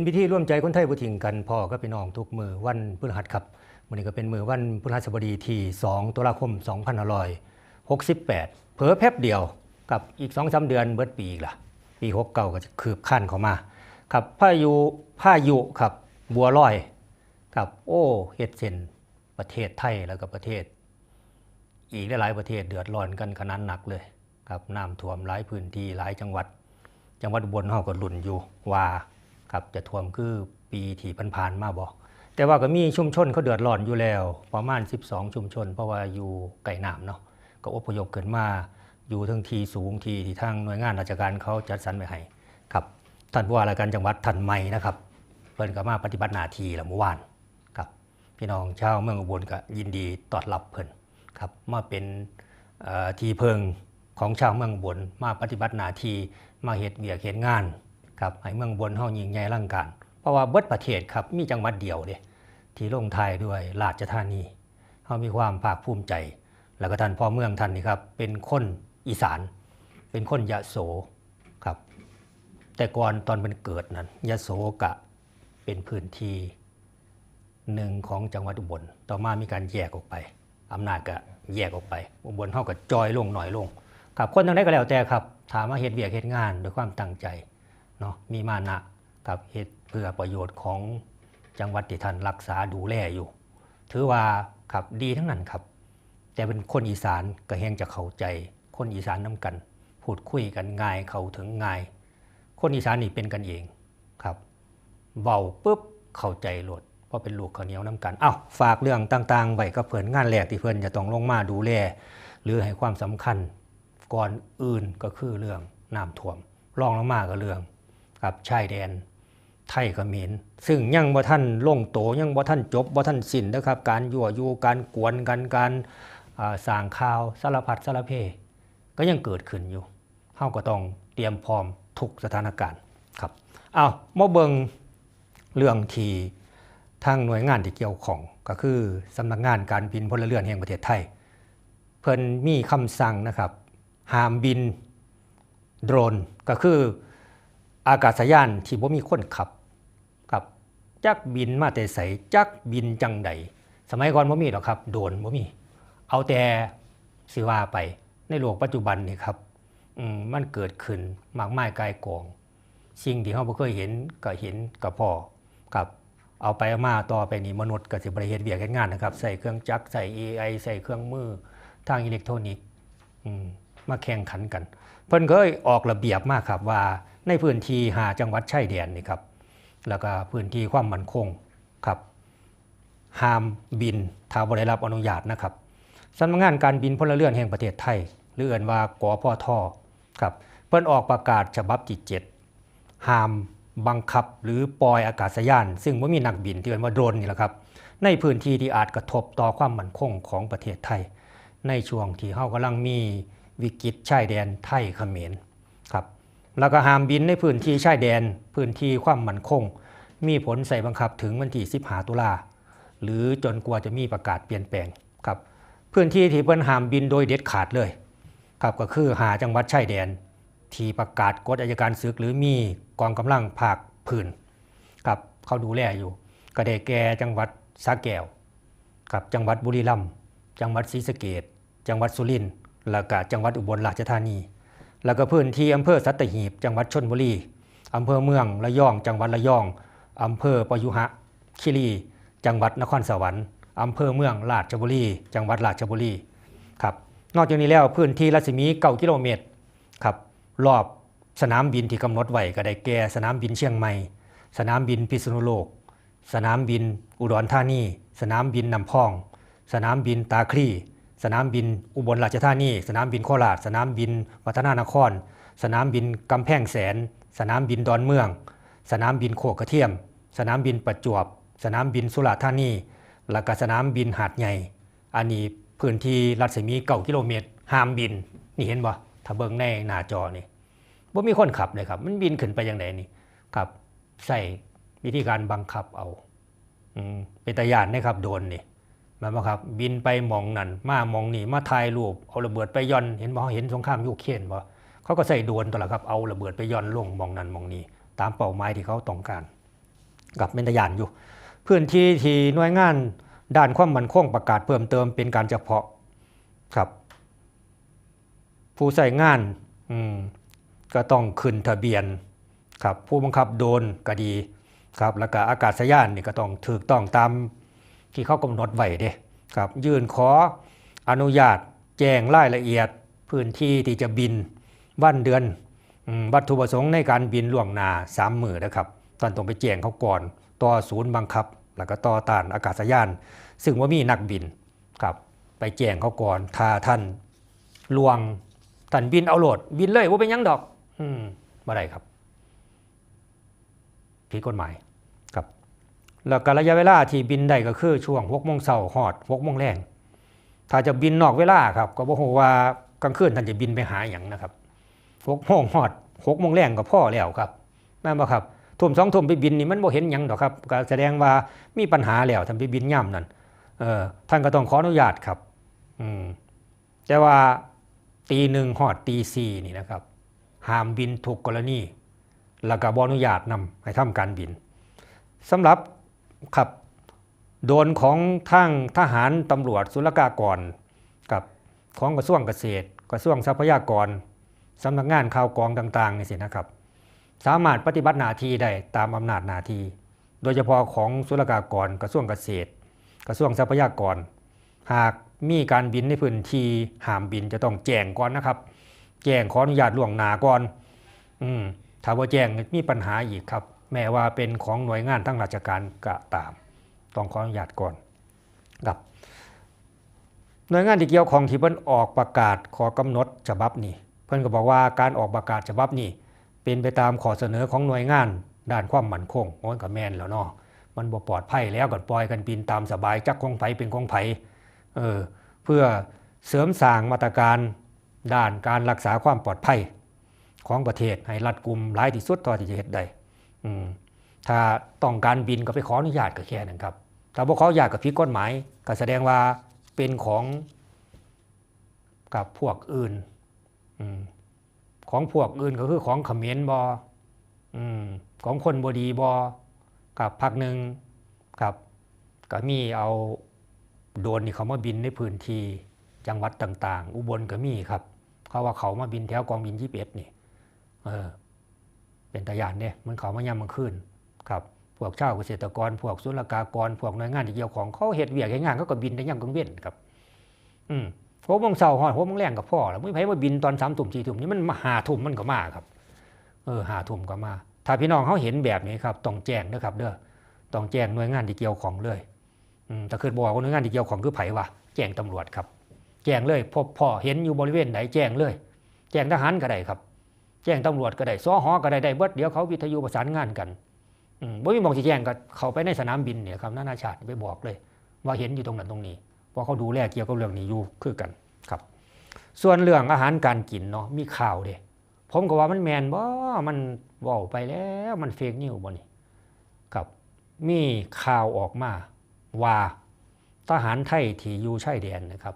NPT ร่วมใจคนไทยบ่ทิ้งกันพ่อก็พี่น้องทุกมือวันพฤหัสครับมื้อนี้ก็เป็นมือวันพฤหัสบดีที่ 2 ตุลาคม 2568 เผลอแป๊บเดียวกับอีก2-3เดือนเบิดปีอีกล่ะ ปี69ก็จะคืบขั้นเข้ามาครับพายุพายุครับบัวลอยครับโอ้เฮ็ดเส้นประเทศไทยแล้วก็ประเทศ อีกหลายประเทศเดือดร้อนกันขนาดหนักเลยครับน้ำท่วมหลายพื้นที่หลายจังหวัด จังหวัดบลเฮาก็ลุ้นอยู่ว่า ครับจะท่วมคือปีที่ผ่านๆมาบ่แต่ว่าก็มีชุมชนเขาเดือดร้อนอยู่แล้ว ประมาณ 12 ชุมชน เพราะว่าอยู่ไกลน้ำเนาะก็อพยพขึ้นมาอยู่ทั้งทีสูงทีที่ทางหน่วยงานราชการเขาจัดสรรไว้ให้ครับท่านผู้ว่าราชการจังหวัดท่านใหม่นะครับเพิ่นก็มาปฏิบัติหน้าที่ล้วเมื่อวานครับ พี่น้องชาวเมืองอุบลก็ยินดีต้อนรับเพิ่นครับมาเป็นที่เพิงของชาวเมืองอุบลมาปฏิบัติหน้าที่มาเฮ็ดเวียกเฮ็ดงาน ครับให้เมืองบลเฮายิงใหญ่ร่างการ เพราะว่าเบิดประเทศครับมีจังหวัดเดียวเด้ที่ลงท้ายด้วยราชธานีเฮามีความภาคภูมิใจ แล้วก็ท่านพ่อเมืองท่านนี่ครับเป็นคนอีสาน เป็นคนยะโสครับ แต่ก่อนตอนเป็นเกิดนั้นยะโสกะเป็นพื้นที่หนึ่งของจังหวัดอุบล ต่อมามีการแยกออกไปอำนาจก็แยกออกไป อุบลเท่ากับจอยลงหน่อยลงครับคนทางใดก็แล้วแต่ครับถามว่าเหตุเวียกเหตุงานด้วยความตั้งใจ เนาะมีมานะกับเหตุเพื่อประโยชน์ของจังหวัดที่ท่านรักษาดูแลอยู่ ถือว่าครับดีทั้งนั้นครับ แต่เป็นคนอีสานก็แหงจะเข้าใจ คนอีสานน้ากัน พูดคุยกันง่ายเข้าถึงง่าย คนอีสานนี่เป็นกันเองครับเบาปุ๊บเข้าใจโหลดเพราะเป็นลูกข้าวเหนียวน้ำกันเอ้าฝากเรื่องต่างๆไว้กับเพื่อนงานแรกที่เพื่อนจะต้องลงมาดูแลหรือให้ความสำคัญก่อนอื่นก็คือเรื่องน้ำท่วมรองลงมาก็เรื่อง ครับชายแดนไทยเขมรซึ่งยังบ่ท่านล่งโตยังบ่ท่านจบบ่ท่านสิ้นนะครับ การยั่วยุการกวนกันการสร้างข่าวสารพัดสารเพ ก็ยังเกิดขึ้นอยู่เฮาก็ต้องเตรียมพร้อมทุกสถานการณ์ครับเอามาเบิงเรื่องที่ทางหน่วยงานที่เกี่ยวของก็คือสำนักงานการบินพลเรือนแห่งประเทศไทย เพิ่นมีคำสั่งนะครับห้ามบินโดรนก็คือ อากาศยานที่บ่มีคนขับครับจักบินมาแต่ไสจักบินจังใดสมัยก่อนบ่มีหรอกครับ โดนบ่มี เอาแต่สิว่าไปในโลกปัจจุบันนี่ครับมมันเกิดขึ้นมากมายกายกอง สิ่งที่เราบ่เคยเห็นก็เห็นก็พอครับเอาไปมาต่อไปนี่มนุษย์ก็สิบริเฮ็ดเวียกเฮ็ดงานนะครับ ใส่เครื่องจักรใส่ AI ใส่เครื่องมือทางอิเล็กทรอนิกส์มมาแข่งขันกัน เพิ่นก็ออกระเบียบมากครับว่า ในพื้นที่หาจังหวัดชายแดนนี่ครับแล้วก็พื้นที่ความมั่นคงครับห้ามบินถ้าบ่ได้รับอนุญาตนะครับสำนักงานการบินพลเรือนแห่งประเทศไทยหรือเอ่นว่ากพทครับเพิ่นออกประกาศฉบับที่7ห้ามบังคับหรือปล่อยอากาศยาน ซึ่งว่ามีนักบินที่เรียกว่าโดรนนี่แหละครับ ในพื้นที่ที่อาจกระทบต่อความมั่นคงของประเทศไทย ในช่วงที่เฮากำลังมีวิกฤตชายแดนไทยเขมร แล้วก็ห้ามบินในพื้นที่ชายแดน พื้นที่ความมั่นคง มีผลใส่บังคับถึงวันที่15ตุลาหรือจนกว่าจะมีประกาศเปลี่ยนแปลงครับพื้นที่ที่เพิ่นห้ามบินโดยเด็ดขาดเลยครับก็คือหาจังหวัดชายแดน ที่ประกาศกฎอัยการศึกหรือมีกองกำลังภาคพื้นครับเขาดูแลอยู่ ก็ได้แก่จังหวัดสระแก้วกับจังหวัดบุรีรัมย์จังหวัดศรีสะเกษจังหวัดสุรินทร์แล้วก็จังหวัดอุบลราชธานี แล้วก็พื้นที่อำเภอสัตหีบ จังหวัดชนบุรีอำเภอเมืองระยอง จังหวัดระยองอำเภอปยุหะคีรี จังหวัดนครสวรรค์อำเภอเมืองราชบุรี จังหวัดราชบุรีครับนอกจากนี้แล้วพื้นที่รัศมี9กิโลเมตรครับรอบสนามบินที่กำหนดไว้ก็ได้แก่สนามบินเชียงใหม่ สนามบินพิษณุโลก สนามบินอุดรธานี สนามบินนำพอง สนามบินตาคลี สนามบินอุบลราชธานี สนามบินโคราช สนามบินวัฒนานคร สนามบินกำแพงแสน สนามบินดอนเมือง สนามบินโคกกระเทียม สนามบินประจวบ สนามบินสุราษฎร์ธานี และก็สนามบินหาดใหญ่ อันนี้พื้นที่รัศมีเก้ากิโลเมตรห้ามบิน นี่เห็นบ่ถ้าเบิ่งในหน้าจอนี่บ่มีคนขับเลยครับ มันบินขึ้นไปยังไงนี่ครับ ใส่วิธีการบังคับเอาอเป็นตายานนะครับโดนนี่ มันบ่ครับบินไปมองนั่นมามองนี่มาถ่ายรูปเอาระเบิดไปย่อนเห็นบ่เห็นสงครามยูเครนบ่เขาก็ใส่โดนตัวละครับเอาระเบิดไปย่อนลงมองนั่นมองนี้ตามเป้าหมายที่เขาต้องการ กับเป็นตยานอยู่ พื้นที่ที่หน่วยงานด้านความมั่นคงประกาศเพิ่มเติมเป็นการเฉพาะครับ ผู้ใส่งานอืมก็ต้องขึ้นทะเบียนครับผู้บังคับโดนก็ดีครับแล้วก็อากาศยานนี่ก็ต้องถูกต้องตาม ที่เขากำหนดไว้เด้ครับยื่นขออนุญาตแจ้งรายละเอียด พื้นที่ที่จะบินวันเดือนอืมวัตถุประสงค์ในการบินล่วงหน้าสามมือนะครับตอนต้องไปแจ้งเขาก่อน ต่อศูนย์บังคับ แล้วก็ต่อต้านอากาศยาน ซึ่งว่ามีนักบินครับไปแจ้งเขาก่อนถ้าท่านลวงท่านบินเอาโหลด บินเลยว่าเป็นหยังดอก อืมบ่ได้ครับผิดกฎหมายครับ แล้วก็ระยะเวลาที่บินได้ก็คือช่วง6โมงเช้าฮอด6โมงแรงถ้าจะบินนอกเวลาครับ ก็บ่ฮู้ว่ากลางคืนท่านจะบินไปหาหยังนะครับ6โมงฮอด6โมงแรงก็พ่อแล้วครับแม่นบ่ครับทุ่มสองทุ่มไปบินนี่มันบ่เห็นหยังดอกครับก็แสดงว่ามีปัญหาแล้วทำไปบินย่ำนั่นเออท่านก็ต้องขออนุญาตครับ อืมแต่ว่าตีหนึ่งหอดตีสี่นี่นะครับห้ามบินถูกกรณี แล้วก็บอนุญาตนำให้ทำการบินสำหรับ ขับ โดนของทางทหารตำรวจศุลกากรกับของกระทรวงเกษตร กระทรวงทรัพยากรสำนักงานข่าวกรองต่างๆนี่สินะครับ สามารถปฏิบัติหน้าที่ได้ตามอำนาจหน้าที่โดยเฉพาะของศุลกากรกระทรวงเกษตร กระทรวงทรัพยากร หากมีการบินในพื้นที่ห้ามบินจะต้องแจ้งก่อนนะครับ แจ้งขออนุญาตล่วงหน้าก่อน อืมถ้าว่าแจ้งมีปัญหาอีกครับ แม้ว่าเป็นของหน่วยงานทั้งราชการก็ตาม ต้องขออนุญาตก่อนครับหน่วยงานที่เกี่ยวของที่เพิ่นออกประกาศขอกำหนดฉบับนี้ เพิ่นก็บอกว่าการออกประกาศฉบับนี้ เป็นไปตามข้อเสนอของหน่วยงานด้านความมั่นคงโอ้ยก็แม่นแล้วเนาะมันบ่ปลอดภัยแล้วก็ปล่อยกันบินตามสบายจักของไผเป็นของไผเออเพื่อเสริมสร้างมาตรการด้านการรักษาความปลอดภัยของประเทศให้รัดกุมหลายที่สุดท่าที่จะเฮ็ดได้ ถ้าต้องการบินก็ไปขออนุญาตก็แค่นั้นครับ ถ้าบ่ขออนุญาตก็ผิดกฎหมายก็แสดงว่าเป็นของกับพวกอื่นอของพวกอื่นก็คือของเขมรบอของคนบดีบอกับพักหนึ่งกับก็มีเอาโดนนี่เขามาบินในพื้นที่จังหวัดต่าง ๆ อุบลก็มีครับ เขาว่าเขามาบินแถวกองบินยี่สิบเอ็ดนี่ เออ เป็นตะยานเนี่ยมันเขามายามมันขึ้นครับพวกเช่าวเกษตรกร พวกศุลกากร พวกหน่วยงานที่เกี่ยวของเขาเห็ดเวียกเฮ็ดงานเขาก็บินได้ยามกลางเว้นครับ อืมหกโมงเช้าหอดหกโมงแรงกับพ่อแล้วไม่ไผมาบินตอนสามทุ่มสี่ทุ่มนี่มันมาหาทุ่มมันก็มาครับ เออหาทุ่มก็มา ถ้าพี่น้องเขาเห็นแบบนี้ครับต้องแจ้งนะครับเด้อต้องแจ้งหน่วยงานที่เกี่ยวของเลยอืมแต่คือบอกว่าหน่วยงานที่เกี่ยวของคือไผ่วะแจ้งตำรวจครับ แจ้งเลยพบพ่อเห็นอยู่บริเวณไหนแจ้งเลย แจ้งทหารก็ได้ครับ แจ้งตำรวจก็ได้สอหอก็ได้ได้เบิดเดี๋ยวเขาวิทยุประสานงานกันบ่มีบอกสิแจ้งก็เขาไปในสนามบินเนี่ยครับนานาชาติไปบอกเลย ว่าเห็นอยู่ตรงนั้นตรงนี้เพราะเขาดูแลเกี่ยวกับเรื่องนี้อยู่คือกันครับ ส่วนเรื่องอาหารการกินเนาะมีข่าวเด้ผมก็ว่ามันแมนบ่มันว้าไปแล้วมันเฟกนิวบ่นี่ครับมีข่าวออกมาว่าทหารไทยที่อยู่ชายแดนนะครับ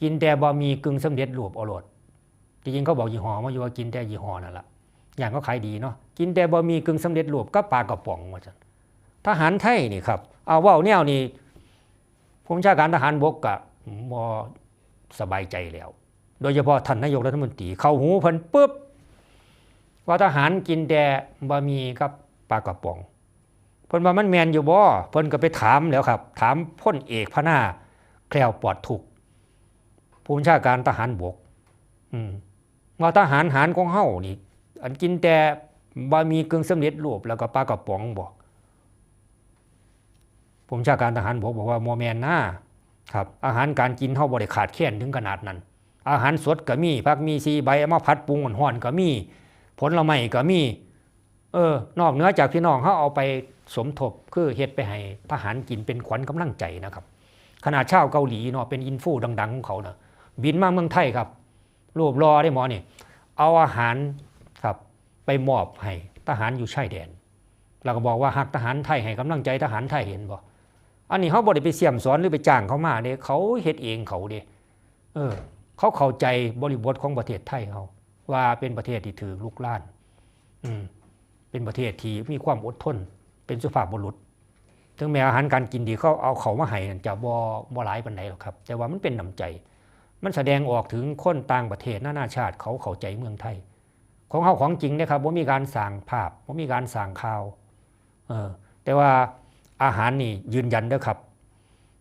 กินแต่บะหมี่กึ่งสำเร็จรูปอาโลด จริงๆเขาบอกยี่ห้อมาอยู่ว่ากินแต่ยี่ห้อนั่นแหละอย่างก็ขายดีเนาะกินแต่บะหมี่กึ่งสำเร็จรูปกับปลากระป๋องว่าจังทหารไทยนี่ครับเอาว้าแนวนี้ผู้ชาการทหารบกกะบ่สบายใจแล้ว โดยเฉพาะท่านนายกรัฐมนตรีเข้าหูเพิ่นปุ๊บว่าทหารกินแต่บะหมี่กับปลากระป๋องเพิ่นว่ามันแมนอยู่บ่เพิ่นก็ไปถามแล้วครับ ถามพ้นเอกพระหน้าแคล้วปลอดทุกผู้บัญชาการทหารบก อืม ว่าทหารหารของเฮานี่ อันกินแต่บะหมี่กึ่งสำเร็จรูปแล้วก็ปลากระป๋องบ่ผู้บัญชาการทหารบกบอกว่าโมแมนหน้าครับอาหารการกินเฮาบ่ได้ขาดแคลนถึงขนาดนั้น อาหารสดก็มีผักมีซีใบมาผัดปรุงห่อนก็มี ผลไม้ก็มี เออ นอกเหนือจากพี่น้องเฮาเอาไปสมทบคือเฮ็ดไปให้ทหารกินเป็นขวัญกำลังใจนะครับขนาดชาวเกาหลีเนาะเป็นอินฟูดัง ๆ ของเขาเนาะบินมาเมืองไทยครับ รูปรอได้หมอนี่เอาอาหารครับไปมอบให้ทหารอยู่ชายแดนแล้วก็บอกว่าหักทหารไทยให้กำลังใจทหารไทยเห็นบ่อันนี้เขาบ่ได้ไปเสี่ยมสอนหรือไปจ้างเขามาเด้เขาเฮ็ดเองเขาเด้เออ เขาเข้าใจบริบทของประเทศไทยเขาว่าเป็นประเทศที่ถือลุกล่าน อืมเป็นประเทศที่มีความอดทน เป็นสุภาพบุรุษ ถึงแม้อาหารการกินดีเขาเอาเขามาให้จะบ่บ่หลายปานใดหรอกครับ แต่ว่ามันเป็นน้ำใจ มันแสดงออกถึงคนต่างประเทศนานาชาติเขาเข้าใจเมืองไทย ของเขาของจริงนะครับว่ามีการสั่งภาพว่ามีการสั่งข่าวเออแต่ว่าอาหารนี่ยืนยันเด้อครับ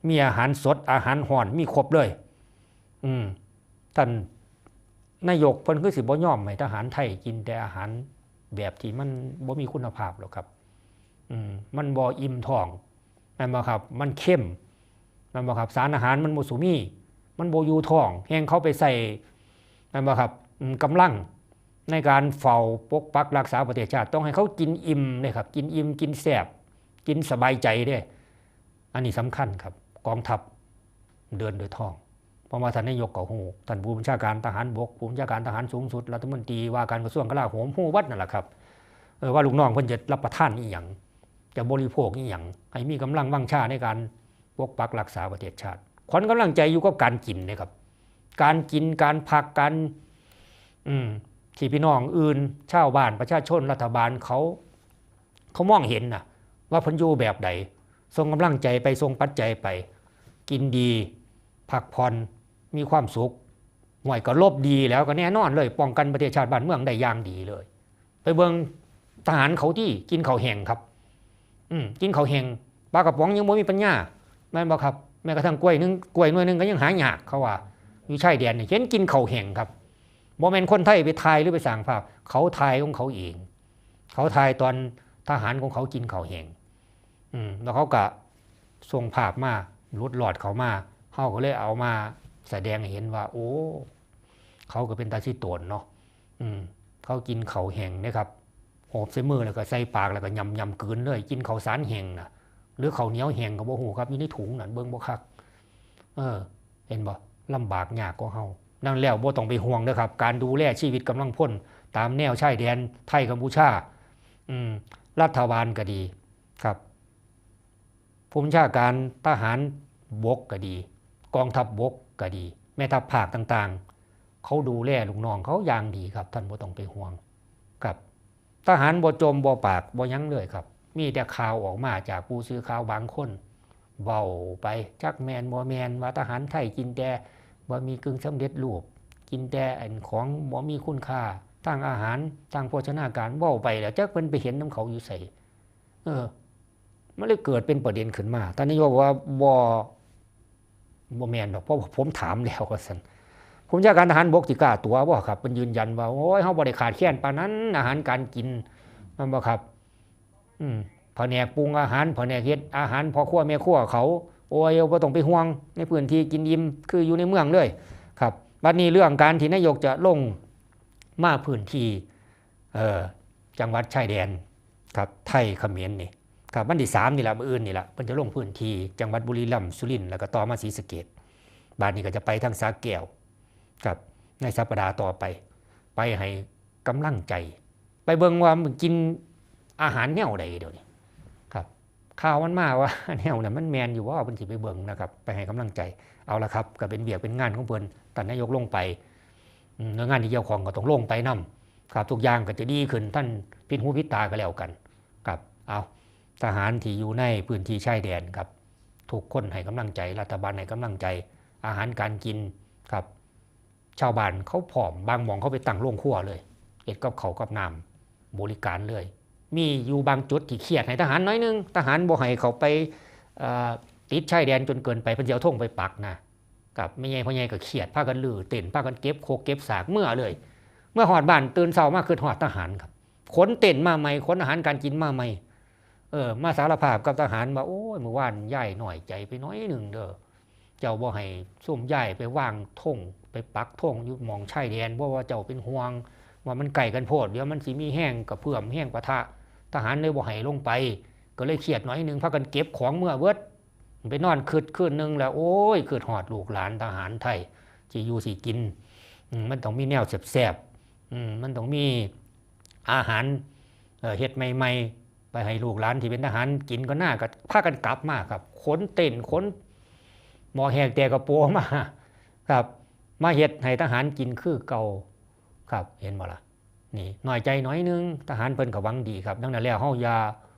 มีอาหารสดอาหารห่อนมีครบเลย อืมท่านนายกเพิ่นคือสิบ่ย่อมให้ทหารไทยกินแต่อาหารแบบที่มันบ่มีคุณภาพหรอกครับ อืมมันบ่อิ่มท้องแม่นบ่ครับ มันเข้มแม่นบ่ครับ สารอาหารมันบ่สูมี มันโบยู่ท้องแฮงเขาไปใส่แม่นบ่ครับกำลังในการเฝ้าปกปักรักษาประเทศชาติ ต้องให้เขากินอิ่มเลยครับ กินอิ่มกินแซ่บกินสบายใจเด้อันนี้สำคัญครับ กองทัพเดินโดยท้องเพราะว่าท่านนายกก็ฮู้ท่านผู้บัญชาการทหารบกผู้บัญชาการทหารสูงสุดรัฐมนตรีว่าการกระทรวงกลาโหมฮู้วัดนั่นแหละครับว่าลูกน้องเพิ่นจะรับประทานอีหยังจะบริโภคอีหยังให้มีกำลังวังชาในการปกปักรักษาประเทศชาติ ขวัญกำลังใจอยู่กับการกินนะครับ การกินการพักการอืมที่พี่น้องอื่นชาวบ้านประชาชนรัฐบาลเขาเขามองเห็นนะว่าพันยูแบบใดส่งกำลังใจไปส่งปัจจัยไป กินดีพักผ่อนมีความสุขห่วยก็ลบดีแล้วก็แน่นอนเลย ป้องกันประเทศชาติบ้านเมืองได้อย่างดีเลย ไปเบิงทหารเขาที่กินเขาแห้งครับ อืมกินเขาแห้งปลากระป๋องยังบ่มีปัญญาแม่นบ่ครับ แม้กระทั่งกล้วยหนึงกล้วยหน่วยหนึงก็ยังหายากเขาว่าอยู่ชายแดนนี่เห็นกินเขาแห้งครับบ่แม่นคนไทยไปทายหรือไปสั่งภาพ เขาทายของเขาเอง เขาทายตอนทหารของเขากินเขาแห้งอืมแล้วเขาก็ส่งภาพมาลุดหลอดเขามาเขาก็เลยเอามาแสดงให้เห็นว่า โอ้เขาก็เป็นตาชิโตนเนาะอืมเขากินเขาแห้งนะครับโหบใส่มือแล้วก็ใส่ปากแล้วก็ยำยำกืนเลย กินเขาสารแห้งนะ หรือเขาวเหนียวแห้งกับโบหูครับอยู่ในถุงนั่นเบิ้งบ่คักเออ เห็นบ่ลำบากยากกว่าเฮานั่นแล้วบ่ต้องไปห่วงนะครับ การดูแลชีวิตกำลังพ้นตามแนวชายแดนไทยกัมพูชา อืมรัฐบาลก็ดีครับผู้บัญชาการทหารบกก็ดี กองทัพบบกก็ดี แม่ทัพภาคต่างๆ เขาดูแลลูกน้องเขาอย่างดีครับ ท่านบ่ต้องไปห่วงครับ ทหารบ่จมบ่ปากบ่ยั้งเลยครับ มีแต่ข่าวออกมาจากผู้ซื้อข่าวบางคนเบาไปจักแมนบ่แมนว่าทหารไทยกินแต่บ่มีกึ่งสำเร็จรูป กินแต่อันของบ่มีคุณค่าทางอาหารทางโภชนาการเว้าไปแล้วจักเพิ่นไปเห็นน้ำเขาอยู่ใส่เออมันเลยเกิดเป็นประเด็นขึ้นมาตอนนี้บอกว่าบ่บ่แมนดอกเพราะผมถามแล้วว่าซั่นผมจากการทหารบกสิกล้าตัวบ่ครับมันยืนยันว่าโอ้ยเฮาบ่ได้ขาดแคลนปานนั้นอาหารการกินมันบ่ครับ อืมแผนกปรุงอาหารแผนกเฮ็ดอาหารพอครัวแม่ครัวเขาโอ้ยบ่ต้องไปห่วง ในพื้นที่กินอิ่มคืออยู่ในเมืองเลยครับบัดนี้เรื่องการที่นายกจะลงมาพื้นที่เออจังหวัดชายแดนครับไทยเขมรนี่ครับวันที่สามนี่แหละมืออื่นนี่แหละเพิ่นจะลงพื้นที่จังหวัดบุรีรัมย์สุรินทร์แล้วก็ต่อมาศรีสะเกษบ้านนี้ก็จะไปทางสาแก้วครับในสัปดาห์ต่อไป ไปให้กำลังใจ ไปเบิ่งว่ามันกิน อาหารแนวใดเดี๋ยวนี้ครับข่าวมันมาว่าแนวน่ะมันแมนอยู่ว่าเพิ่นสิไปเบิ่งนะครับไปให้กำลังใจเอาละครับก็เป็นเบียกเป็นงานของเพิ่นท่านนายกลงไปหน่วยงานที่เกี่ยวข้องก็ต้องลงไปนํครับทุกอย่างก็จะดีขึ้นท่านพินหูพิตาก็แล้วกันครับเอาทหารที่อยู่ในพื้นที่ชายแดนครับทุกคนให้กำลังใจ รัฐบาลให้กำลังใจ อาหารการกินครับ ชาวบ้านเขาผอมบางมองเขาไปตั้งโรงครัวเลย เอ็ดกับเขากับน้ำบริการเลย มีอยู่บางจุดที่เครียดให้ทหารน้อยหนึงทหารบ่ให้เขาไปติดชายแดนจนเกินไปเพิ่นสิเอาธงไปปักนะกับไม่ใหญ่พ่อใหญ่ก็เครียดพากันลือเต้นพากันเก็บโคกเก็บสากเมื่อเลย เมื่อหอดบ้านตื่นเช้ามากคือหอดทหารครับขนเต้นมาใหม่ขนอาหารการกินมาใหม่เออมาสารภาพกับทหารว่าโอ้ยเมื่อวานย่ายหน่อยใจไปน้อยหนึ่งเด้อเจ้าบ่ให้ส้มย่ายไปวางธงไปปักธงอยู่หมองชายแดนเพราะว่าเจ้าเป็นห่วงว่ามันไก่กันโพดเดี๋ยวมันสิมีแห้งกับเพื่อมแห้งปะทะ ทหารเลยบ่ให้ลงไป ก็เลยเครียดน้อยนึงพากันเก็บของเมื่อเวิดไปนอนคืดคืนนึงแล้วโอ้ยคืดหอดลูกหลานทหารไทยที่อยู่สิกิน มันต้องมีแนวแสบๆมันต้องมีอาหารเฮ็ดใหม่ๆ ไปให้ลูกหลานที่เป็นทหารกินก็น่าก็พากันกลับมาครับขนเต้นขนหมอแหกแต่กระโปงมาครับ มาเฮ็ดให้ทหารกินคือเก่าครับเห็นบ่ล่ะ นี่หน้อยใจน้อยนึงทหารเพิ่นก็หวังดีครับ ดังนั้นแล้วเฮาอย่า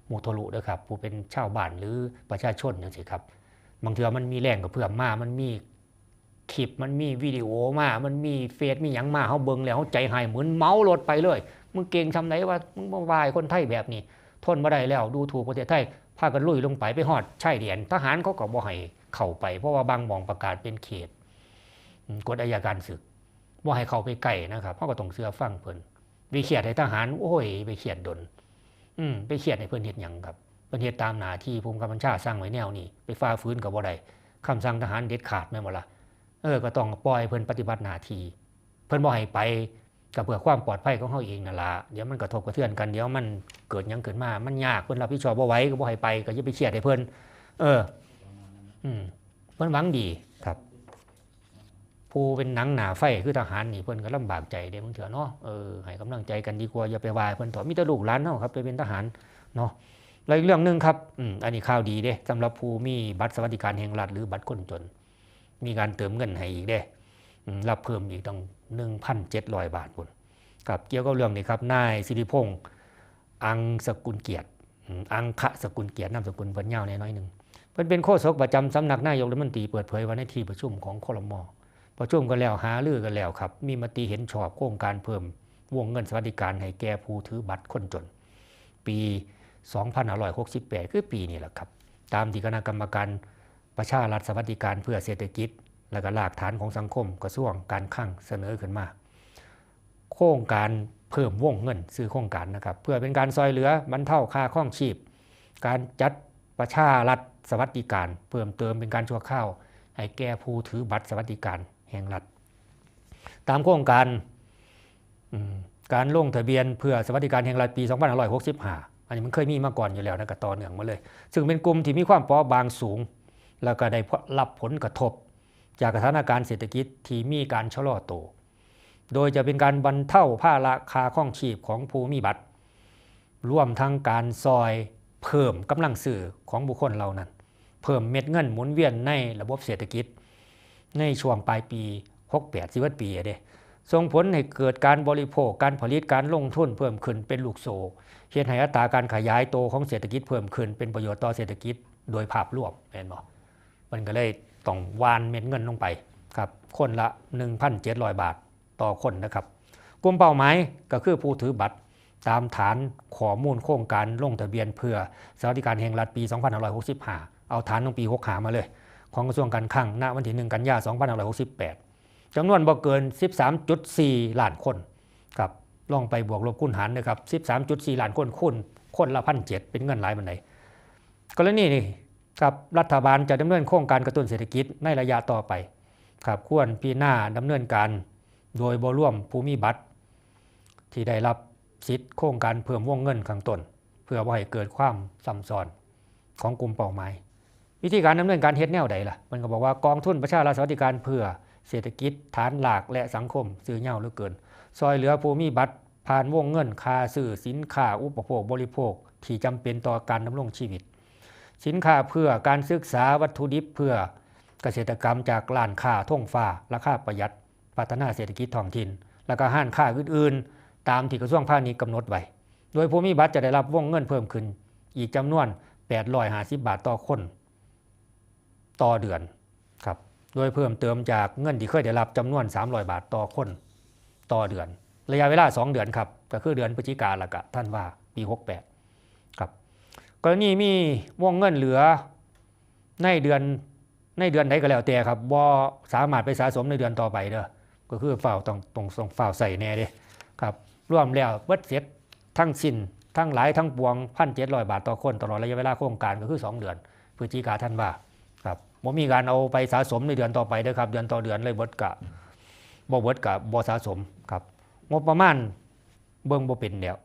โมโทรุด้วยครับผู้เป็นชาวบ้านหรือประชาชนจังซี่ครับบางเทื่อมันมีแรงกับเพื่อมมา มันมีคลิปมันมีวิดีโอมา มันมีเฟซมีหยังมาเฮาเบิ่งแล้วเฮาใจหายเหมือนเมารถไปเลย มึงเก่งทำไหนว่ามึงมาวายคนไทยแบบนี้ ทนบ่ได้แล้วดูถูกประเทศไทยพากันลุยลงไปไปฮอดชายแดนทหารเขาก็บ่ให้เข้าไป เพราะว่าบางหมองประกาศเป็นเขตกฎอัยการศึกบ่ให้เข้าไปใกล้นะครับเขาก็ต้องเชื่อฟังเพิ่น ไปเขียดให้ทหาร โอ้ย ไปเขียดดน อืมไปเขียดให้เพิ่อนเฮ็ดหยังครับเพิ่อนเฮ็ดตามหน้าที่ภูมิกับัญชาสร้างไว้แนวนี้ไปฟ้าฟื้นก็บ่ได้คำสั่งทหารเด็ดขาดแม่นบ่ล่ะเออก็ต้องปล่อยเพิ่อนปฏิบัติหน้าที่เพิ่อนบ่ให้ไปก็เพื่อความปลอดภัยของเฮาเองนั่นละเดี๋ยวมันกระทบกระเทือนกันเดี๋ยวมันเกิดยังขึ้นมา มันยากเพิ่อนรับผิดชอบบ่ไหวก็บ่ให้ไปก็อย่าไปเครียดให้เพิ่อนเออ อืมเพิ่อนหวังดีครับ ผู้เป็นหนังหนาไฟคือทหารนี่เพิ่นก็ลำบากใจเด้บางเถื่อเนาะเออให้กำลังใจกันดีกว่าอย่าไปวายเพิ่นต่อมีแต่ลูกหลานเนาะครับไปเป็นทหารเนาะแล้วอีกเรื่องหนึ่งครับอืมอันนี้ข่าวดีเด้สำหรับผู้มีบัตรสวัสดิการแห่งรัฐหรือบัตรคนจน มีการเติมเงินให้อีกเด้รับเพิ่มอีกตั้ง1,700 บาทพุ่นครับเกี่ยวกับเรื่องนี้ครับนายสิริพงษ์อังสกุลเกียรติอังคะสกุลเกียรตินามสกุลเพิ่นยาวแน่น้อยหนึ่งเพิ่นเป็นโฆษกประจำสำนักนายกรัฐมนตรีเปิดเผยว่าในที่ประชุมของคลม ประชุมกันแล้วหารือกันแล้วครับ มีมติเห็นชอบโครงการเพิ่มวงเงินสวัสดิการให้แก่ผู้ถือบัตรคนจน ปี 2568 คือปีนี้แหละครับ ตามที่คณะกรรมการประชารัฐสวัสดิการเพื่อเศรษฐกิจ และก็รากฐานของสังคมกระทรวงการคลังเสนอขึ้นมา โครงการเพิ่มวงเงินซื้อโครงการนะครับ เพื่อเป็นการซอยเหลือบรรเทาค่าครองชีพ การจัดประชารัฐสวัสดิการ เพิ่มเติมเป็นการชั่วข้าวให้แก่ผู้ถือบัตรสวัสดิการ แห่งรัฐ ตามโครงการการลงทะเบียนเพื่อสวัสดิการแห่งรัฐปี 2565 อันนี้มันเคยมีมาก่อนอยู่แล้วนะก็ต่อเนื่องมาเลย ซึ่งเป็นกลุ่มที่มีความเปราะบางสูง แล้วก็ได้รับผลกระทบ จากสถานการณ์เศรษฐกิจที่มีการชะลอตัวโดยจะเป็นการบรรเทาภาระคาครองชีพของผู้มีบัตรร่วมทั้งการซอยเพิ่มกำลังซื้อของบุคคลเหล่านั้น เพิ่มเม็ดเงินหมุนเวียนในระบบเศรษฐกิจ ในช่วงปลายปี 68 10ปีเด้ส่งผลให้เกิดการบริโภค การผลิตการลงทุนเพิ่มขึ้นเป็นลูกโซ่เฮ็ดให้อัตราการขยายโตของเศรษฐกิจเพิ่มขึ้น เป็นประโยชน์ต่อเศรษฐกิจโดยภาพรวมแม่นบ่มันก็เลยต้องวานเม็ดเงินลงไปครับคนละ 1,700 บาทต่อคนนะครับ กลุ่มเป้าหมายก็คือผู้ถือบัตรตามฐานข้อมูลโครงการลงทะเบียนเพื่อสวัสดิการแห่งรัฐปี 2565 เอาฐานของปี 65 มาเลย ของกระทรวงการคลังณวันที่ 1 กันยายน2568จำนวนบ่เกิน 13.4 ล้านคนครับลองไปบวกลบคูณหารนะครับ13.4 ล้านคนคูณคนละพันเเป็นเงินหลายบันไดกรณีนี้ครับรัฐบาลจะดำเนินโครงการกระตุ้นเศรษฐกิจในระยะต่อไปครับควรพิจารณาดำเนินการ โดยบร่วมภูมิบัตรที่ได้รับสิทธิ์โครงการเพิ่มวงเงินข้างต้น เพื่อว่าให้เกิดความซ้ำซ้อนของกลุ่มเป้าหมาย วิธีการดำเนินการเฮ็ดแนวใดล่ะมันก็บอกว่ากองทุนประชารัฐสวัสดิการเพื่อเศรษฐกิจฐานหลากและสังคมซื้อเหย่าเหลือเกิน ซอยเหลือผู้มีบัตรผ่านวงเงินค่าซื้อสินค้าอุปโภคบริโภค ที่จำเป็นต่อการดำรงชีวิต สินค้าเพื่อการศึกษาวัตถุดิบเพื่อเกษตรกรรมจากร้านค้าท่งฟ้าราคาประหยัด พัฒนาเศรษฐกิจท้องถิ่น แล้วก็ห้านค้าอื่นๆ ตามที่กระทรวงพาณิชย์กำหนดไว้ โดยผู้มีบัตรจะได้รับวงเงินเพิ่มขึ้น อีกจำนวน 850 บาทต่อคน ต่อเดือนครับโดยเพิ่มเติมจากเงินที่เคยได้รับจำนวน 300 บาทต่อคนต่อเดือน ระยะเวลา 2 เดือนครับก็คือเดือนพฤศจิกาละก็ท่านว่าปี 68ครับกรณีมีวงเงินเหลือในเดือนในเดือนใดก็แล้วแต่ครับบ่สามารถไปสะสมในเดือนต่อไปเด้อก็คือฝ่าวต้องต้องต้องฝ่าวใส่แน่เด้ครับรวมแล้วเบิดเสร็จทั้งสิ้นทั้งหลายทั้งปวงพันเจ็ดร้อยบาทต่อคนตลอดระยะเวลาโครงการก็คือ 2 เดือนพฤศจิกาท่านว่า บ่มีการเอาไปสะสมในเดือนต่อไปเด้ครับ เดือนต่อเดือนเลยเบิดกะบ่เบิดกะบ่สะสมครับงบประมาณเบิ่งบ่เป็นแล้ว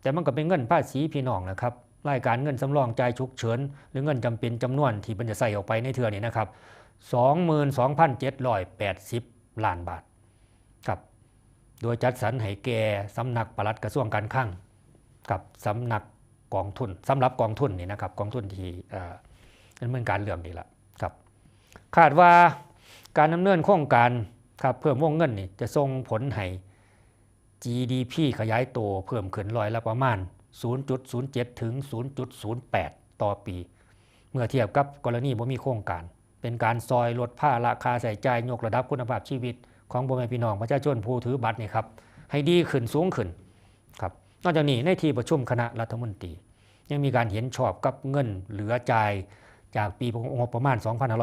แต่มันก็เป็นเงินภาษีพี่น้องนะครับรายการเงินสำรองจ่ายฉุกเฉินหรือเงินจำเป็นจำนวนที่มันจะใส่ออกไปในเทือนี้นะครับ22,780 ล้านบาทครับโดยจัดสรรให้แก่สำนักปลัดกระทรวงการคลังกับสำนักกองทุนสำหรับกองทุนนี่นะครับกองทุนที่เอ่อดำเนินการเรื่องนี้ละ คาดว่าการดำเนินโครงการครับเพิ่มวงเงินนี่จะส่งผลให้ GDP ขยายตัวเพิ่มขึ้นร้อยละประมาณ 0.07 ถึง 0.08 ต่อปี เมื่อเทียบกับกรณีบ่มีโครงการ เป็นการซอยลดภาระค่าใช้จ่ายยกระดับคุณภาพชีวิต ของพ่แม่พี่น้องประชาชนผู้ถือบัตรนี่ครับให้ดีขึ้นสูงขึ้นครับนอกจากนี้ในที่ประชุมคณะรัฐมนตรี ยังมีการเห็นชอบกับเงินเหลือจ่าย จากปีงบประมาณ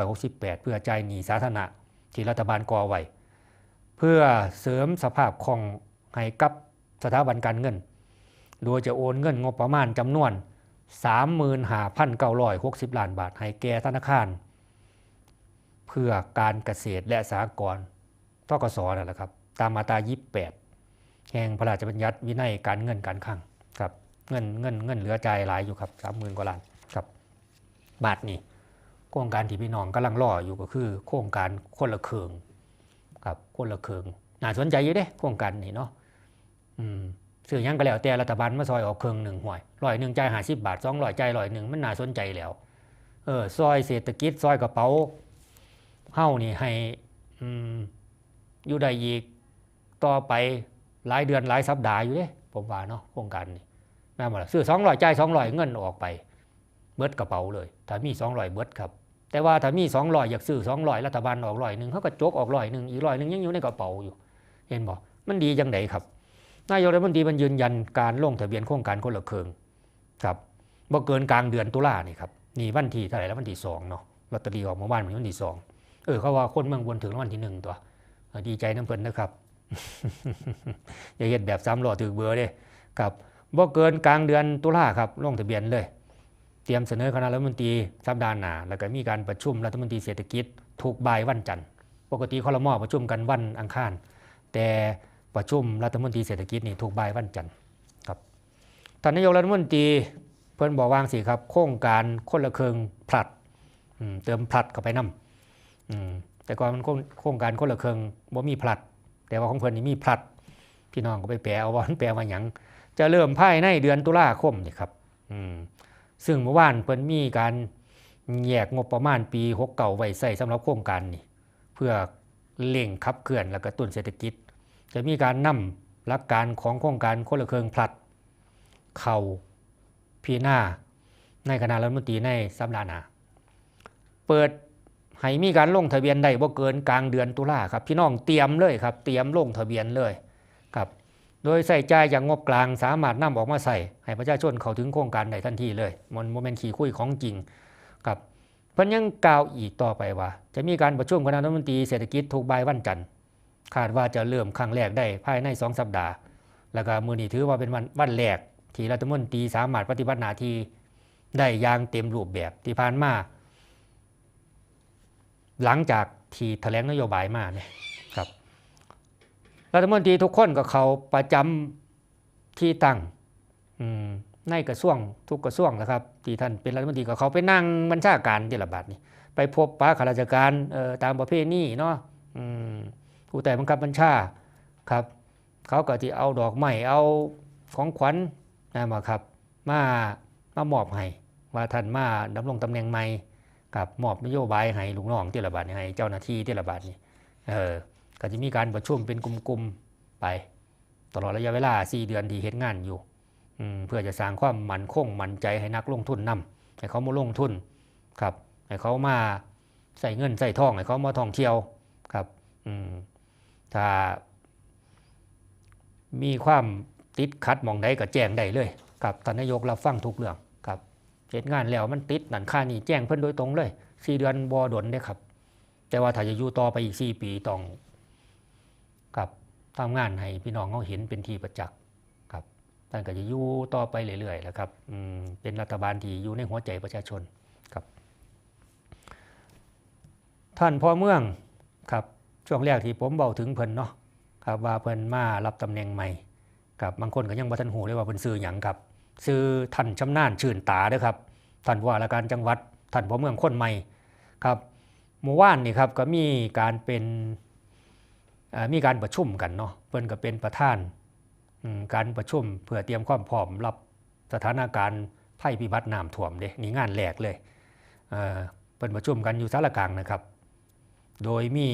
2568 เพื่อจ่ายหนี้สาธารณะที่รัฐบาลก่อไว้ เพื่อเสริมสภาพคล่องให้กับสถาบันการเงิน โดยจะโอนเงินงบประมาณจำนวน 35,960 ล้านบาท ให้แก่ธนาคาร เพื่อการเกษตรและสหกรณ์ทกสนั่นแหละครับ ตามมาตรา 28 แห่งพระราชบัญญัติวินัยการเงินการคลังครับ เงินเงินเงินเหลือใจหลายอยู่ครับ 30,000กว่าล้าน บาทนี่โครงการที่พี่น้องกำลังรออยู่ก็คือ โครงการคนละเครืองครับคนละเครืองน่าสนใจอยู่เด้โครงการนี่เนาะอืมซื้อยังก็แล้วแต่รัฐบาลมาซอยออกเครืองหนึ่งห่วยร้อยหนึ่งใจห้าสิบบาทสองร้อยใจ่ายร้อยหนึ่งมันน่าสนใจแล้วเออซอยเศรษฐกิจซอยกระเป๋าเฮ้านี่ให้อืมอยู่ได้อีกต่อไปหลายเดือนหลายสัปดาห์อยู่เด้ผมว่าเนาะโครงการนี้แม่บ่ล่ะซื้อสองร้อยใจสองร้อยเงินออกไป บิดกระเป๋าเลย ถ้ามี200เบิดครับ แต่ว่าถ้ามี200อยอยากซื้อ200รัฐบาลออกร้อยหนึ่งเขาก็โจกออกร้อยหนึ่งอีกร้อยหนึ่งยังอยู่ในกระเป๋าอยู่ เห็นบอกมันดีจังไดครับนายกรัฐมนตรีมันยืนยันการลงทะเบียนโครงการคนละเครืองครับบ่เกินกลางเดือนตุลานี่ครับนี่วันที่เท่าไหร่แล้ววันที่สองเนาะลอตเตอรี่ออกมื่อวานวันที่สองเออเขาว่าคนเมืองบนถึงวันที่หนึ่งตัวดีใจน้ำเพิ่นนะครับอย่าเฮ็ดแบบซ้ำหล่อถือเบอร์เด้ครับบ่เกินกลางเดือนตุลาครับลงทะเบียนเลย รียมเสนอคณะรัฐมนตรีสัปดาห์หน้าแล้วก็มีการประชุมรัฐมนตรีเศรษฐกิจทุกบ่ายวันจันทร์ปกติคอรมอประชุมกันวันอังคาร แต่ประชุมรัฐมนตรีเศรษฐกิจนี่ทุกบ่ายวันจันทร์ครับท่านนายกรัฐมนตรีเพิ่นบอกวางสิครับ โครงการคนละเคืองผลัดเติมผลัดเข้าไปนํอืมแต่ก่อนมันโครงโครงการคนละเคืองบ่มีผลัด แต่ว่าของเพิ่นนี่มีผลัด พี่น้องก็ไปแปลเอาว่ามันแปลว่าหยังจะเริ่มภายในเดือนตุลาคมนี่ครับอืม ซึ่งเมื่อวานเพิ่นมีการแยกงบประมาณปี6เก่าไว้ใส่สำหรับโครงการนี่เพื่อเร่งขับเคลื่อนและกระตุ้นเศรษฐกิจ จะมีการนำหลักการของโครงการคนละเคืองพลัด เข่าพีหน้าในคณะรัฐมนตรีในสัปดาห์หน้าเปิดให้มีการลงทะเบียนได้บ่เกินกลางเดือนตุลาครับพี่น้องเตรียมเลยครับ เตรียมลงทะเบียนเลยครับ โดยใส่ใจายจากงบกลางสามารถนำออกมาใส่ให้ประชาชนเข้าถึงโครงการได้ทันทีเลยมันโมเมนต์ขี่คุยของจริงกับเพิ่นยังกล่าวอีกต่อไปว่า จะมีการประชุมคณะรัฐมนตรีเศรษฐกิจทุกบ่ายวันจันทร์คาดว่าจะเริ่มครั้งแรกได้ภายใน 2 สัปดาห์ แล้วก็มือนี้ถือว่าเป็นวันวันแรกที่รัฐมนตรีสามารถปฏิบัติหน้าที่ได้อย่างเต็มรูปแบบที่ผ่านมาหลังจากที่แถลงนโยบายมาเนี่ย รัฐมนตรีทุกคนก็เขาประจำที่ตั้งในกระทรวงทุกกระทรวงนะครับที่ท่านเป็นรัฐมนตรีก็เขาไปนั่งบัญชาการที่ระบาดนี่ไปพบปะข้าราชการตามประเภทนี้เนาะผู้แต่บังคับบัญชาครับ เขาก็ที่เอาดอกไม้เอาของขวัญนะมาครับ มามามอบให้ว่าท่านมาดำรงตำแหน่งใหม่กับมอบนโยบายให้ลูกน้องที่ระบาดให้เจ้าหน้าที่ที่ระบาดนี่เออ ก็จะมีการประชุมเป็นกลุ่มๆไป ตลอดระยะเวลา 4 เดือนที่เฮ็ดงานอยู่เพื่อจะสร้างความมั่นคงมั่นใจให้นักลงทุนนำให้เขามาลงทุนครับให้เขามาใส่เงินใส่ทองให้เขามาท่องเที่ยวครับถ้ามีความติดขัดมองใดก็แจ้งได้เลยครับท่านนายกรับฟังทุกเรื่องครับเฮ็ดงานแล้วมันติดนั่นค่านี่แจ้งเพิ่นโดยตรงเลย4เดือนบ่ดนเด้ครับ แต่ว่าถ้าจะอยู่ต่อไปอีก4ปีต้อง ทำงานให้พี่น้องเขาเห็นเป็นทีประจักษ์ครับท่านก็จะอยู่ต่อไปเรื่อยๆแล้วครับอืมเป็นรัฐบาลที่อยู่ในหัวใจประชาชนครับ ท่านพ่อเมืองครับช่วงแรกที่ผมเบาถึงเพิ่นเนาะครับว่าเพิ่นมารับตำแหน่งใหม่ครับบางคนก็ยังบ่ทันหูเลยว่าเพิ่นซื้อหยังครับซื้อท่านชำนาญชื่นตาเด้อครับท่านว่าราชการจังหวัดท่านพ่อเมืองคนใหม่ครับเมื่อวานนี่ครับก็มีการเป็น มีการประชุมกันเนาะเพิ่นก็เป็นประธานการประชุมเพื่อเตรียมความพร้อมรับสถานการณ์ภัยพิบัติน้ำท่วมเด้นี่งานแรกเลยเเพิ่นประชุมกันอยู่สารกลางนะครับ โดยมี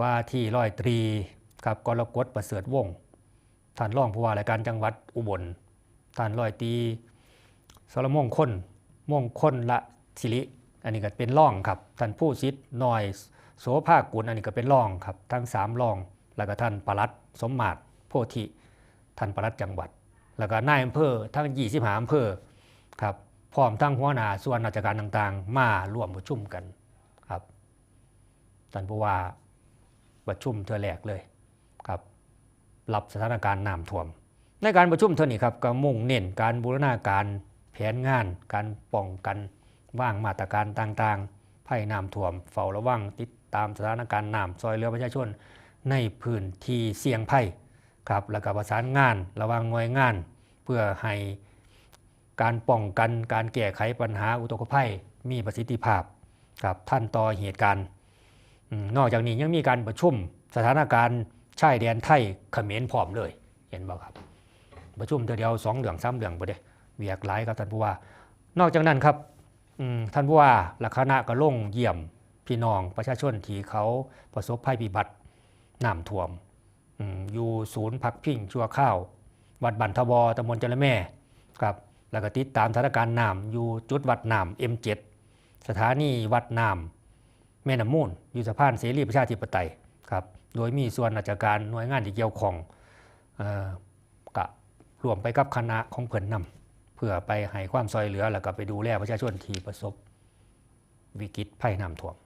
ว่าที่ร้อยตรีครับกรกฎประเสริฐวงศ์ท่านรองผู้ว่าราชการจังหวัดอุบลท่านร้อยตรีสรมงคลมงคลละศิริอันนี้ก็เป็นร่องครับท่านผู้ชิดน่อย โสภากุลอันนี้ก็เป็นร่องครับ ทั้งสามร่อง แล้วก็ท่านปลัดสมมาตรโพธิท่านปลัดจังหวัด แล้วก็นายอำเภอทั้ง25อำเภอครับพร้อมทั้งหัวหน้าส่วนราชการต่างๆ มาร่วมประชุมกันครับท่านผู้ว่าประชุมเทือแรกเลยครับรับสถานการณ์น้ำท่วม ในการประชุมเท่านี้ครับก็มุ่งเน้นการบูรณาการแผนงาน การป้องกันว่างมาตรการต่างๆภัยน้ำท่วม เฝ้าระวังติด ตามสถานการณ์น้ำซอยเรือประชาชน ในพื้นที่เสี่ยงภัยครับแล้วก็ประสานงานระวังหน่วยงาน เพื่อให้การป้องกันการแก้ไขปัญหาอุทกภัยมีประสิทธิภาพครับท่านต่อเหตุการณ์นอกจากนี้ยังมีการประชุมสถานการณ์ชายแดนไทยเขมรพร้อมเลย เห็นบ่ครับ ประชุมเดียวสองเดืองสามเดืองไปเด้เวียกหลายครับท่านผู้ว่า นอกจากนั้นครับท่านผู้ว่าและคณะก็ลงเยี่ยม พี่น้องประชาชนที่เขาประสบภัยพิบัติน้ำท่วมอยู่ศูนย์พักพิงชั่วข้าว วัดบันทบตำบลจระแม่ครับแล้วก็ติดตามสถานการณ์น้ำอยู่จุดวัดน้ำ M7 สถานีวัดน้ำแม่น้ำมูลอยู่สะพานเสรีประชาธิปไตยครับโดยมีส่วนราชการหน่วยงานที่เกี่ยวข้องเอ่อกะรวมไปกับคณะของเพิ่อนนำเพื่อไปให้ความซอยเหลือแล้วก็ไปดูแลประชาชนที่ประสบวิกฤตภัยน้ำท่วม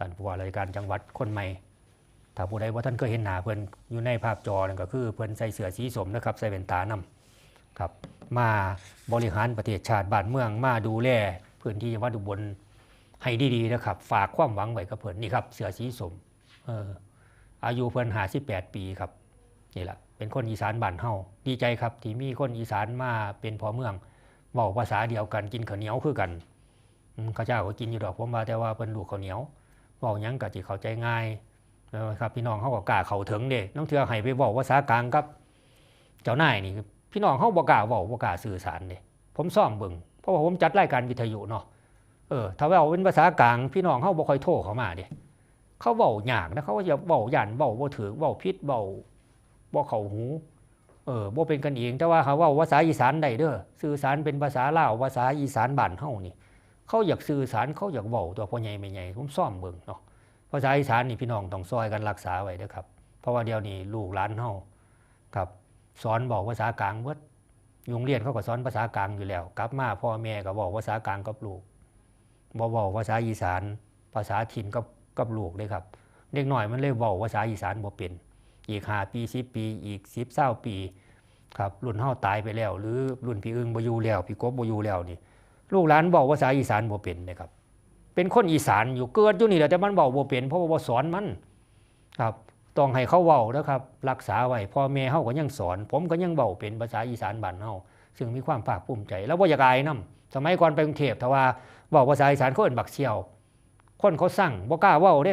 ท่านผู้ว่าราชการจังหวัดคนใหม่ถ้าผู้ใดว่าท่านเคยเห็นหน้าเพิ่อนอยู่ในภาพจอนั่นก็คือเพิ่อนใส่เสื้อสีสมนะครับใส่แว่นตานำครับมาบริหารประเทศชาติบ้านเมืองมาดูแลพื้นที่จังหวัดอุบลให้ดีๆนะครับ ฝากความหวังไว้กับเพิ่อนนี่ครับเสือสีสมเอออายุเพิ่อนหาสิบแปดปีครับนี่แหละเป็นคนอีสานบ้านเฮาดีใจครับ ที่มีคนอีสานมาเป็นพอเมืองเว้าภาษาเดียวกันกินข้าวเหนียวคือกันข้าวเจ้าก็กินอยู่ดอกผมว่าแต่ว่าเพิ่นลูกข้าวเหนียว เว้าหยังก็สิเข้าใจง่ายนะครับพี่น้องเฮาก็กล้าเข้าถึงเด้น้องเทือให้ไปเว้าภาษากลางครับ เจ้านายนี่พี่น้องเฮาบ่กล้าเว้าบ่กล้าสื่อสารเด้ผมซ่อมเบิ่งเพราะว่าผมจัดรายการวิทยุเนาะเออถ้าเว่าเป็นภาษากลางพี่น้องเขาบ่ค่อยโทรเขามาเด้เขาเว้ายากนะเขาก็จะเว้าย่านเว้าบ่ถือเว้าผิดเว้าบ่เข้าหูเออบ่เป็นกันเองแต่ว่าเขาว้าภาษาอีสานได้เด้อสื่อสารเป็นภาษาลาวภาษาอีสานบ้านเฮานี่ เขาอยากสื่อสารเขาอยากเว้าตัวพ่อใหญ่แม่ใหญ่ผมซ่อมเบิ่งเนาะภาษาอีสานนี่พี่น้องต้องซอยกันรักษาไว้เด้อครับ เพราะว่าเดี๋ยวนี้ลูกหลานเฮาครับ สอนบอกภาษากลางเบิดโรงเรียนเขาก็สอนภาษากลางอยู่แล้ว กลับมาพ่อแม่ก็บอกภาษากลางกับลูกบ่เว้าภาษาอีสาน ภาษาถิ่นกับกับลูกเลยครับ เด็กหน่อยมันเลยเว้าภาษาอีสานบ่เป็น อีก5ปี10ปี อีก10 20ปี ครับรุ่นเฮาตายไปแล้ว หรือรุ่นพี่อึ้งบ่อยู่แล้ว พี่กบบ่อยู่แล้วนี่ ลูกหลานเว้าภาษาอีสานบ่เป็นนะครับ เป็นคนอีสานอยู่เกิดอยู่นี่แหละแต่มันเว้าบ่เป็นเพราะว่าสอนมันครับต้องให้เขาเว้านะครับ รักษาไว้พ่อแม่เฮาก็ยังสอน ผมก็ยังเว้าเป็นภาษาอีสานบ้านเฮาซึ่งมีความภาคภูมิใจ แล้วบ่อยากอายนํสมัยก่อนไปกรุงเทพทว่าบอกภาษาอีสานเขาเอิ้นบักเชียว คนเขาสั่งบ่กล้าเว้าเด้